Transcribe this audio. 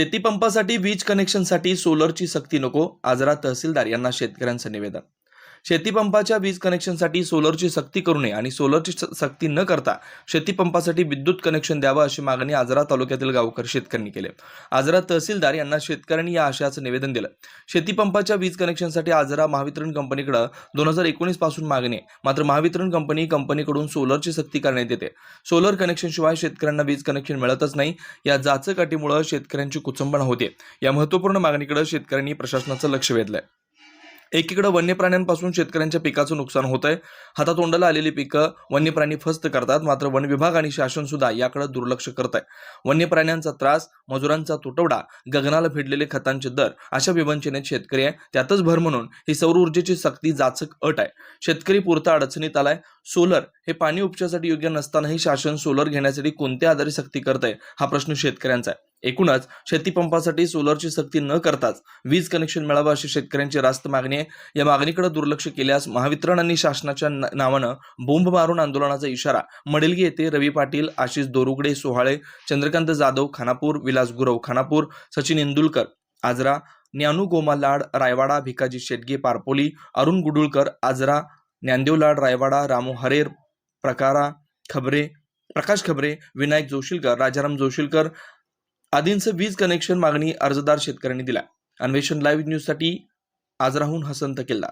शेतीपंपासाठी वीज कनेक्शनसाठी सोलरची सक्ती नको आजरा तहसीलदार यांना शेतकऱ्यांचं निवेदन शेतीपंपाच्या वीज कनेक्शनसाठी सोलरची सक्ती करू नये आणि सोलरची स- सक्ती न करता शेतीपंपासाठी विद्युत कनेक्शन द्यावं अशी मागणी आजरा तालुक्यातील गावकरी शेतकऱ्यांनी केली. आजरा तहसीलदार यांना शेतकऱ्यांनी या आशयाचं निवेदन दिलं. शेतीपंपाच्या वीज कनेक्शनसाठी आजरा महावितरण कंपनीकडे दोन हजार एकोणीसपासून मागणी आहे. मात्र महावितरण कंपनी कंपनीकडून सोलरची सक्ती करण्यात येते. सोलर कनेक्शनशिवाय शेतकऱ्यांना वीज कनेक्शन मिळतच नाही. या जाचकाटीमुळे शेतकऱ्यांची कुचंबणा होते. या महत्त्वपूर्ण मागणीकडे शेतकऱ्यांनी प्रशासनाचं लक्ष वेधलंय. एकीकडे वन्य प्राण्यांपासून शेतकऱ्यांच्या पिकाचं नुकसान होत आहे हातातोंडाला आलेली पिकं वन्य प्राणी फस्त करतात मात्र वन विभाग आणि शासन सुद्धा याकडे दुर्लक्ष करत आहे वन्य प्राण्यांचा त्रास मजुरांचा तुटवडा गगनाला भिडलेले खतांचे दर अशा विवंचनेत शेतकरी आहे. त्यातच भर म्हणून ही सौर ऊर्जेची सक्ती जाचक अट आहे. शेतकरी पुरता अडचणीत आलाय. सोलर हे पाणी उपचारासाठी योग्य नसतानाही शासन सोलर घेण्यासाठी कोणत्या आधारे सक्ती करत आहे हा प्रश्न शेतकऱ्यांचा आहे. एकूणच शेतीपंपासाठी सोलरची सक्ती न करताच वीज कनेक्शन मिळावं अशी शेतकऱ्यांची रास्त मागणी आहे. या मागणीकडे दुर्लक्ष केल्यास महावितरण आणि शासनाच्या न- नावानं बोंब मारून आंदोलनाचा इशारा मडिलगी येथे रवी पाटील आशिष दोरुगडे सोहाळे चंद्रकांत जाधव खानापूर विलास गुरव खानापूर सचिन इंदुलकर आजरा ज्ञानू गोमालाड रायवाडा भिकाजी शेटगे पारपोली अरुण गुडुळकर आजरा ज्ञानदेव लाड रायवाडा रामू हरेर प्रकारा खबरे प्रकाश खबरे विनायक जोशीलकर राजाराम जोशीलकर आदींचं वीज कनेक्शन मागणी अर्जदार शेतकऱ्यांनी दिला अन्वेषण लाईव्ह न्यूजसाठी आजराहून हसंत किल्ला.